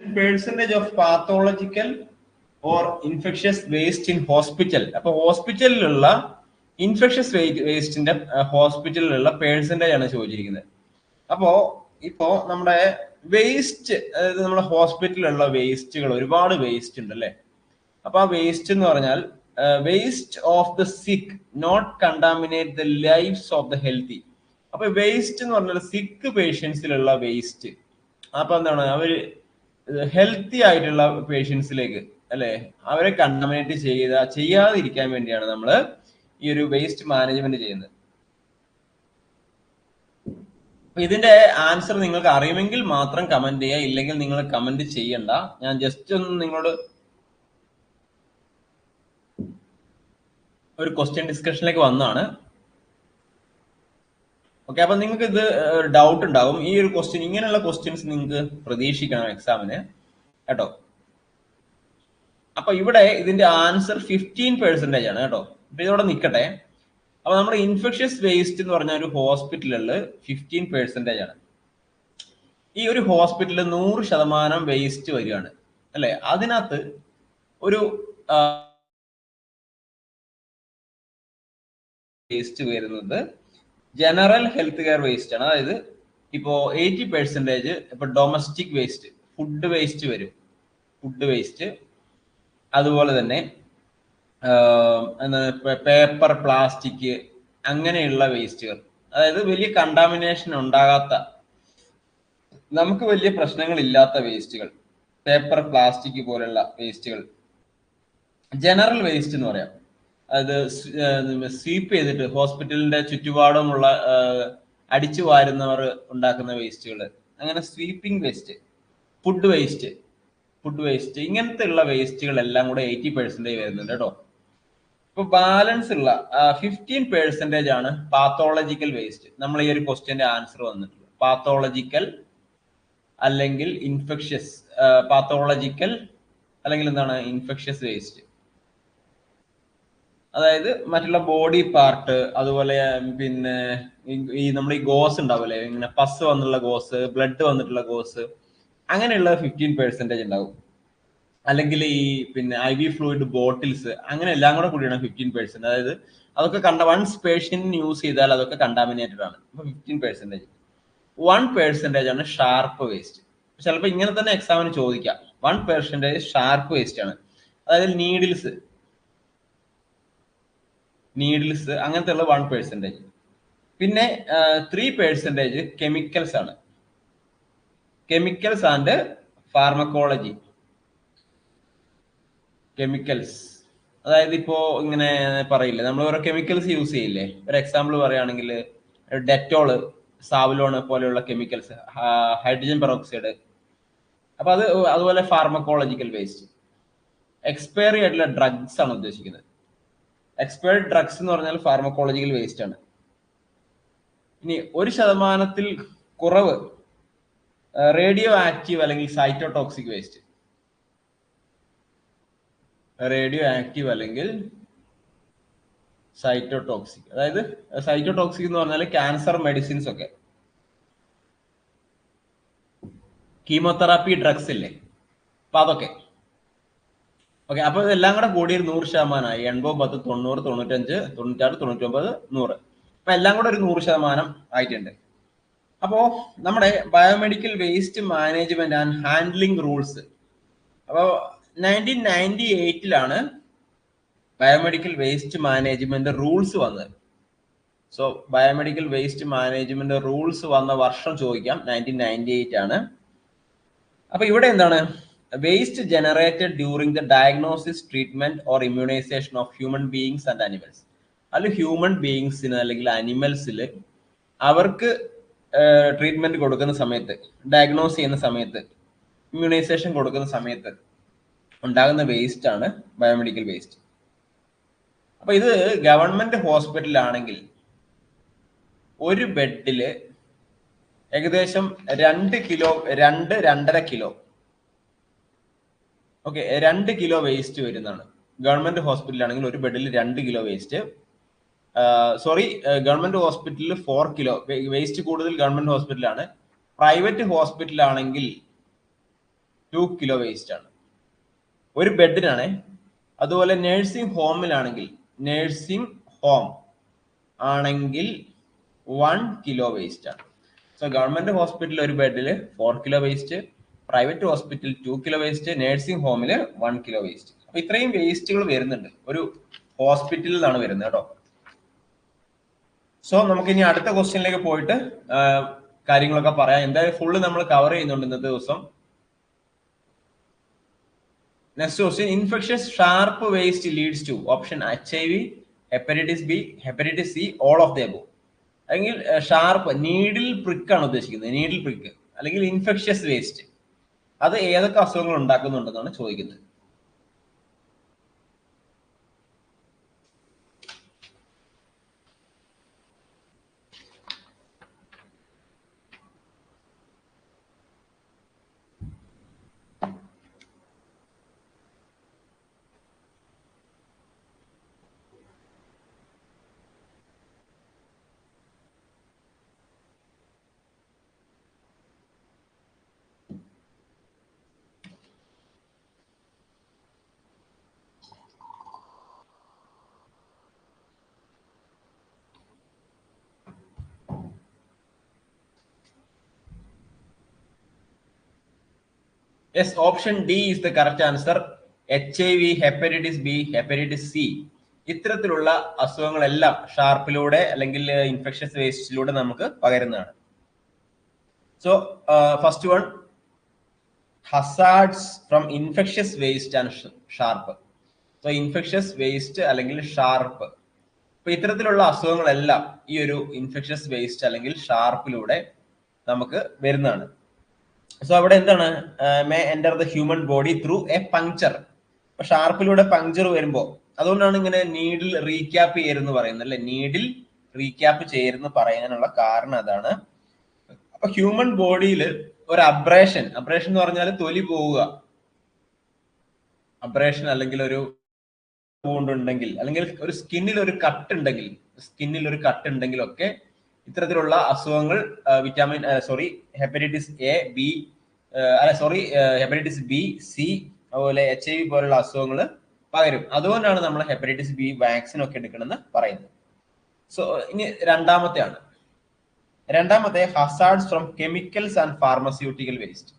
Percentage of pathological or infectious waste in hospital അപ്പൊ ഹോസ്പിറ്റലിലുള്ള infectious വേസ്റ്റിന്റെ ഹോസ്പിറ്റലിലുള്ള percentage ആണ് ചോദിച്ചിരിക്കുന്നത്. അപ്പോ ഇപ്പോ നമ്മുടെ വേസ്റ്റ് അതായത് നമ്മുടെ ഹോസ്പിറ്റലിലുള്ള വേസ്റ്റുകൾ ഒരുപാട് വേസ്റ്റ് ഉണ്ട് അല്ലെ അപ്പൊ ആ വേസ്റ്റ് എന്ന് പറഞ്ഞാൽ waste of the sick not contaminate the lifes of the healthy അപ്പൊ വേസ്റ്റ് എന്ന് പറഞ്ഞാൽ സിക്ക് പേഷ്യൻസിലുള്ള വേസ്റ്റ് അപ്പൊ എന്താണ്? അവർ ഹെൽത്തി ആയിട്ടുള്ള പേഷ്യൻസിലേക്ക് അല്ലെ? അവരെ കണ്ടമിനേറ്റ് ചെയ്ത ചെയ്യാതിരിക്കാൻ വേണ്ടിയാണ് നമ്മൾ ഈ ഒരു വേസ്റ്റ് മാനേജ്മെന്റ് ചെയ്യുന്നത്. ഇതിന്റെ ആൻസർ നിങ്ങൾക്ക് അറിയുമെങ്കിൽ മാത്രം കമന്റ് ചെയ്യുക. ഇല്ലെങ്കിൽ നിങ്ങൾ കമന്റ് ചെയ്യണ്ട. ഞാൻ ജസ്റ്റ് ഒന്ന് നിങ്ങളോട് ഒരു ക്വസ്റ്റ്യൻ ഡിസ്കഷനിലേക്ക് വന്നാണ് ഓക്കെ അപ്പൊ നിങ്ങൾക്ക് ഇത് ഡൗട്ട് ഉണ്ടാവും. ഈ ഒരു ക്വസ്റ്റ്യൻ ഇങ്ങനെയുള്ള ക്വസ്റ്റ്യൻസ് നിങ്ങൾക്ക് പ്രതീക്ഷിക്കണം എക്സാമിന് കേട്ടോ? അപ്പൊ ഇവിടെ ഇതിന്റെ ആൻസർ ഫിഫ്റ്റീൻ പെർസെന്റേജ് ആണ് കേട്ടോ. അപ്പൊ ഇതോടെ നിൽക്കട്ടെ അപ്പൊ നമ്മുടെ ഇൻഫെക്ഷ്യസ് വേസ്റ്റ് എന്ന് പറഞ്ഞ ഒരു ഹോസ്പിറ്റലിൽ ഫിഫ്റ്റീൻ പെർസെന്റേജ് ആണ്. ഈ ഒരു ഹോസ്പിറ്റലിൽ നൂറ് ശതമാനം വേസ്റ്റ് വരികയാണ്. അല്ലെ? അതിനകത്ത് ഒരു വേസ്റ്റ് വരുന്നത് ജനറൽ ഹെൽത്ത് കെയർ വേസ്റ്റ് ആണ്. അതായത് ഇപ്പോ എയ്റ്റി പെർസെന്റേജ് ഇപ്പൊ ഡൊമസ്റ്റിക് വേസ്റ്റ് ഫുഡ് വേസ്റ്റ് വരും. ഫുഡ് വേസ്റ്റ് അതുപോലെ തന്നെ പേപ്പർ പ്ലാസ്റ്റിക് അങ്ങനെയുള്ള വേസ്റ്റുകൾ അതായത് വലിയ കണ്ടാമിനേഷൻ ഉണ്ടാകാത്ത നമുക്ക് വലിയ പ്രശ്നങ്ങൾ ഇല്ലാത്ത വേസ്റ്റുകൾ പേപ്പർ പ്ലാസ്റ്റിക് പോലുള്ള വേസ്റ്റുകൾ ജനറൽ വേസ്റ്റ് എന്ന് പറയാം. അത് സ്വീപ്പ് ചെയ്തിട്ട് ഹോസ്പിറ്റലിന്റെ ചുറ്റുപാടുമുള്ള അടിച്ചു വാരുന്നവർ ഉണ്ടാക്കുന്ന വേസ്റ്റുകൾ അങ്ങനെ sweeping waste food waste food waste ഇങ്ങനത്തെ ഉള്ള വേസ്റ്റുകൾ എല്ലാം കൂടെ എയ്റ്റി പെർസെന്റേജ് വരുന്നുണ്ട് കേട്ടോ. ഇപ്പൊ ബാലൻസ് ഉള്ള ഫിഫ്റ്റീൻ പെർസെന്റേജ് ആണ് പാത്തോളജിക്കൽ വേസ്റ്റ് നമ്മൾ ഈ ഒരു ക്വസ്റ്റ്യന്റെ ആൻസർ വന്നിട്ടുള്ളത്. പാത്തോളജിക്കൽ അല്ലെങ്കിൽ ഇൻഫെക്ഷ്യസ് പാത്തോളജിക്കൽ അല്ലെങ്കിൽ എന്താണ് ഇൻഫെക്ഷ്യസ് വേസ്റ്റ് അതായത് മറ്റുള്ള ബോഡി പാർട്ട് അതുപോലെ പിന്നെ ഈ നമ്മൾ ഈ ഗോസ് ഉണ്ടാവില്ലേ ഇങ്ങനെ പസ് വന്നുള്ള ഗോസ് ബ്ലഡ് വന്നിട്ടുള്ള ഗോസ് അങ്ങനെയുള്ള ഫിഫ്റ്റീൻ പെർസെന്റേജ് ഉണ്ടാവും. അല്ലെങ്കിൽ ഈ പിന്നെ ഐ വി ഫ്ലൂയിഡ് ബോട്ടിൽസ് അങ്ങനെ എല്ലാം കൂടെ കൂടിയാണ് ഫിഫ്റ്റീൻ പെർസെന്റ് അതായത് അതൊക്കെ കണ്ട വൺസ് പേഷ്യന്റ് യൂസ് ചെയ്താൽ അതൊക്കെ കണ്ടാമിനേറ്റഡ് ആണ്. അപ്പൊ ഫിഫ്റ്റീൻ പെർസെന്റേജ് വൺ പെർസെന്റേജ് ആണ് ഷാർപ്പ് വേസ്റ്റ് ചിലപ്പോൾ ഇങ്ങനെ തന്നെ എക്സാമിന് ചോദിക്കാം. വൺ പെർസെന്റേജ് ഷാർപ്പ് വേസ്റ്റ് ആണ്. അതായത് നീഡിൽസ് നീഡിൽസ് അങ്ങനത്തെ ഉള്ള വൺ പേഴ്സന്റേജ് പിന്നെ ത്രീ പേഴ്സന്റേജ് കെമിക്കൽസ് ആണ്. കെമിക്കൽസ് ആൻഡ് ഫാർമക്കോളജി കെമിക്കൽസ് അതായത് ഇപ്പോ ഇങ്ങനെ പറയില്ലേ നമ്മൾ ഓരോ കെമിക്കൽസ് യൂസ് ചെയ്യില്ലേ? ഒരു എക്സാമ്പിൾ പറയുകയാണെങ്കിൽ ഡെറ്റോൾ സാവ്ലോൺ പോലെയുള്ള കെമിക്കൽസ് ഹൈഡ്രജൻ പെറോക്സൈഡ് അപ്പൊ അത് അതുപോലെ ഫാർമക്കോളജിക്കൽ വേസ്റ്റ് എക്സ്പയറി ആയിട്ടുള്ള ഡ്രഗ്സ് ആണ് ഉദ്ദേശിക്കുന്നത്. എക്സ്പയർഡ് ഡ്രഗ്സ് എന്ന് പറഞ്ഞാൽ ഫാർമക്കോളജിക്കൽ വേസ്റ്റ് ആണ്. ഇനി ഒരു ശതമാനത്തിൽ കുറവ് റേഡിയോ ആക്റ്റീവ് അല്ലെങ്കിൽ സൈറ്റോടോക്സിക് വേസ്റ്റ് റേഡിയോ ആക്റ്റീവ് അല്ലെങ്കിൽ സൈറ്റോടോക്സിക് അതായത് സൈറ്റോടോക്സിക് എന്ന് പറഞ്ഞാൽ ക്യാൻസർ മെഡിസിൻസ് ഒക്കെ. കീമോതെറാപ്പി ഡ്രഗ്സ് ഇല്ലേ? അപ്പൊ അതൊക്കെ. ഓക്കെ അപ്പൊ ഇതെല്ലാം കൂടെ കൂടി ഒരു നൂറ് ശതമാനമായി. എൺപത് പത്ത് തൊണ്ണൂറ് തൊണ്ണൂറ്റഞ്ച് തൊണ്ണൂറ്റാറ് തൊണ്ണൂറ്റൊമ്പത് നൂറ്. അപ്പൊ എല്ലാം കൂടെ ഒരു നൂറ് ശതമാനം ആയിട്ടുണ്ട്. അപ്പോ നമ്മുടെ biomedical waste management and handling rules അപ്പോൾ നയന്റീൻ നയന്റി എയ്റ്റിലാണ് ബയോമെഡിക്കൽ വേസ്റ്റ് മാനേജ്മെന്റ് റൂൾസ് വന്നത്. So biomedical waste management rules വന്ന വർഷം ചോദിക്കാം. നയന്റീൻ നയന്റി എയ്റ്റ് ആണ്. അപ്പൊ ഇവിടെ എന്താണ്? Waste generated during the diagnosis treatment or immunisation of human beings and animals അല്ല ഹ്യൂമൻ ബീയിങ്സിന് അല്ലെങ്കിൽ അനിമൽസിൽ അവർക്ക് ട്രീറ്റ്മെന്റ് കൊടുക്കുന്ന സമയത്ത് ഡയഗ്നോസ് ചെയ്യുന്ന സമയത്ത് ഇമ്മ്യൂണൈസേഷൻ കൊടുക്കുന്ന സമയത്ത് ഉണ്ടാകുന്ന വേസ്റ്റ് ആണ് ബയോമെഡിക്കൽ വേസ്റ്റ് അപ്പൊ ഇത് ഗവൺമെന്റ് ഹോസ്പിറ്റലാണെങ്കിൽ ഒരു ബെഡിൽ ഏകദേശം രണ്ട് കിലോ രണ്ട് രണ്ടര കിലോ ഓക്കെ രണ്ട് കിലോ വേസ്റ്റ് വരുന്നതാണ്. ഗവൺമെന്റ് ഹോസ്പിറ്റലാണെങ്കിൽ ഒരു ബെഡിൽ രണ്ട് കിലോ വേസ്റ്റ് സോറി ഗവൺമെന്റ് ഹോസ്പിറ്റലിൽ ഫോർ കിലോ വേസ്റ്റ് കൂടുതൽ ഗവൺമെന്റ് ഹോസ്പിറ്റലാണ് പ്രൈവറ്റ് ഹോസ്പിറ്റലാണെങ്കിൽ ടു കിലോ വേസ്റ്റ് ആണ്. ഒരു ബെഡിനാണ് അതുപോലെ നേഴ്സിംഗ് ഹോമിലാണെങ്കിൽ നേഴ്സിംഗ് ഹോം ആണെങ്കിൽ വൺ കിലോ വേസ്റ്റ് ആണ്. സോ ഗവൺമെന്റ് ഹോസ്പിറ്റലിൽ ഒരു ബെഡിൽ four kilo waste private hospital two kilo waste nursing ഹോമിൽ വൺ കിലോ വേസ്റ്റ് അപ്പൊ ഇത്രയും വേസ്റ്റുകൾ വരുന്നുണ്ട്. ഒരു ഹോസ്പിറ്റലിൽ നിന്നാണ് വരുന്നത് കേട്ടോ. സോ നമുക്ക് ഇനി അടുത്ത ക്വസ്റ്റ്യനിലേക്ക് പോയിട്ട് കാര്യങ്ങളൊക്കെ പറയാം. എന്തായാലും ഫുള്ള് നമ്മൾ കവർ ചെയ്യുന്നുണ്ട് ഇന്നത്തെ ദിവസം. Next question infectious sharp waste leads to option H I V hepatitis B hepatitis C all of the above അല്ലെങ്കിൽ ഷാർപ്പ് നീഡിൽ പ്രിക്കാണ് ഉദ്ദേശിക്കുന്നത്. നീഡിൽ പ്രിക്ക് അല്ലെങ്കിൽ ഇൻഫെക്ഷ്യസ് വേസ്റ്റ് അത് ഏതൊക്കെ അസുഖങ്ങൾ ഉണ്ടാക്കുന്നുണ്ടെന്നാണ് ചോദിക്കുന്നത്. Yes option D is the correct answer H I V hepatitis B hepatitis C ഇത്തരത്തിലുള്ള അസുഖങ്ങളെല്ലാം ഷാർപ്പിലൂടെ അല്ലെങ്കിൽ ഇൻഫെക്ഷൻസ് വേസ്റ്റിലൂടെ നമുക്ക് പകരുന്നതാണ്. So first one hazards from infectious waste and sharp. So infectious waste അല്ലെങ്കിൽ ഷാർപ്പ്. അപ്പൊ ഇത്തരത്തിലുള്ള അസുഖങ്ങളെല്ലാം ഈ ഒരു ഇൻഫെക്ഷസ് വേസ്റ്റ് അല്ലെങ്കിൽ ഷാർപ്പിലൂടെ നമുക്ക് വരുന്നതാണ്. സോ അവിടെ എന്താണ്? May enter the human body through a puncture ഷാർപ്പിലൂടെ puncture വരുമ്പോ അതുകൊണ്ടാണ് ഇങ്ങനെ നീഡിൽ റീക്യാപ്പ് ചെയ്യരുന്ന് പറയുന്നത് അല്ലെ? നീഡിൽ റീക്യാപ്പ് ചെയ്യരുന്ന് പറയാനുള്ള കാരണം അതാണ്. അപ്പൊ ഹ്യൂമൻ ബോഡിയിൽ ഒരു അബ്രേഷൻ അബ്രേഷൻ എന്ന് പറഞ്ഞാൽ തൊലി പോവുക. അബ്രേഷൻ അല്ലെങ്കിൽ ഒരു ഉണ്ടെങ്കിൽ അല്ലെങ്കിൽ ഒരു സ്കിന്നിൽ ഒരു കട്ട് ഉണ്ടെങ്കിൽ സ്കിന്നിൽ ഒരു കട്ട് ഉണ്ടെങ്കിൽ ഒക്കെ ഇത്തരത്തിലുള്ള അസുഖങ്ങൾ vitamin sorry hepatitis A B അല്ല സോറി ഹെപ്പറ്റൈറ്റിസ് ബി സി അതുപോലെ എച്ച് ഐ വി പോലുള്ള അസുഖങ്ങൾ പകരും. അതുകൊണ്ടാണ് നമ്മൾ ഹെപ്പറ്റൈറ്റിസ് ബി വാക്സിൻ ഒക്കെ എടുക്കണമെന്ന് പറയുന്നത്. സോ ഇനി രണ്ടാമത്തെയാണ്. രണ്ടാമത്തെ hazards from chemicals and pharmaceutical waste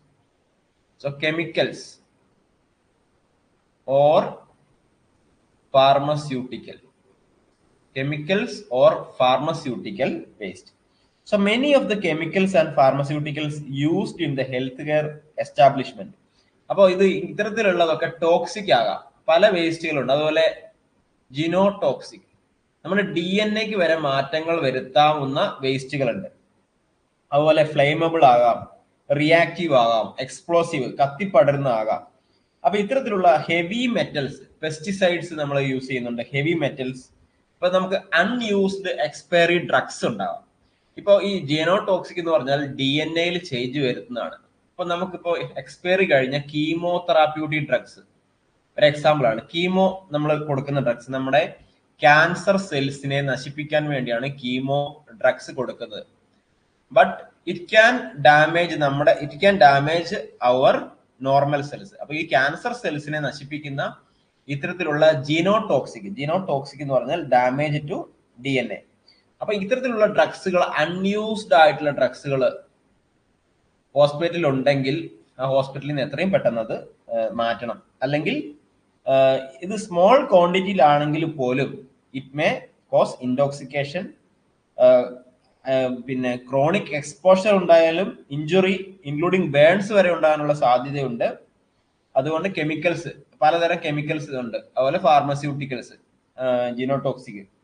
so chemicals or pharmaceutical. Chemicals or pharmaceutical waste. So many of the chemicals and pharmaceuticals used in the healthcare establishment. അപ്പോൾ ഇത് ഇത്തരത്തിലുള്ളതൊക്കെ ടോക്സിക് ആകാം. പല വേസ്റ്റുകളുണ്ട് അതുപോലെ ജിനോടോക്സിക് നമ്മുടെ ഡി എൻ എക്ക് വരെ മാറ്റങ്ങൾ വരുത്താവുന്ന വേസ്റ്റുകളുണ്ട് അതുപോലെ ഫ്ലെയിമബിൾ ആകാം റിയാക്റ്റീവ് ആകാം എക്സ്പ്ലോസീവ് കത്തിപ്പടരുന്ന ആകാം. അപ്പൊ ഇത്തരത്തിലുള്ള ഹെവി മെറ്റൽസ് പെസ്റ്റിസൈഡ്സ് നമ്മൾ യൂസ് ചെയ്യുന്നുണ്ട്. ഹെവി മെറ്റൽസ് ഇപ്പൊ നമുക്ക് അൺയൂസ്ഡ് എക്സ്പയറി ഡ്രഗ്സ് ഉണ്ടാവാം. ഇപ്പൊ ഈ ജീനോടോക്സിക് എന്ന് പറഞ്ഞാൽ ഡി എൻ എയിൽ ചേഞ്ച് വരുന്നതാണ്. ഇപ്പൊ നമുക്കിപ്പോ എക്സ്പയറി കഴിഞ്ഞ കീമോതെറാപ്യൂട്ടിക് ഡ്രഗ്സ് ഒരു എക്സാമ്പിൾ ആണ്. കീമോ നമ്മൾ കൊടുക്കുന്ന ഡ്രഗ്സ് നമ്മുടെ ക്യാൻസർ സെൽസിനെ നശിപ്പിക്കാൻ വേണ്ടിയാണ് കീമോ ഡ്രഗ്സ് കൊടുക്കുന്നത്. ബട്ട് ഇറ്റ് ക്യാൻ ഡാമേജ് നമ്മുടെ it can damage our normal cells അപ്പൊ ഈ ക്യാൻസർ സെൽസിനെ നശിപ്പിക്കുന്ന ഇത്തരത്തിലുള്ള ജീനോടോക്സിക് ജീനോടോക്സിക് എന്ന് പറഞ്ഞാൽ damage to D N A അപ്പൊ ഇത്തരത്തിലുള്ള ഡ്രഗ്സുകൾ അൺയൂസ്ഡ് ആയിട്ടുള്ള ഡ്രഗ്സുകൾ ഹോസ്പിറ്റലിൽ ഉണ്ടെങ്കിൽ ആ ഹോസ്പിറ്റലിൽ നിന്ന് എത്രയും പെട്ടെന്ന് അത് മാറ്റണം. അല്ലെങ്കിൽ ഇത് സ്മോൾ ക്വാണ്ടിറ്റിയിലാണെങ്കിൽ പോലും ഇറ്റ് മേ കോസ് ഇൻടോക്സിക്കേഷൻ പിന്നെ ക്രോണിക് എക്സ്പോഷർ ഉണ്ടായാലും ഇഞ്ചുറി ഇൻക്ലൂഡിങ് ബേൺസ് വരെ ഉണ്ടാകാനുള്ള സാധ്യതയുണ്ട്. അതുകൊണ്ട് കെമിക്കൽസ് പലതരം കെമിക്കൽസ് ഉണ്ട് അതുപോലെ ഫാർമസ്യൂട്ടിക്കൽസ് ജീനോടോക്സിക്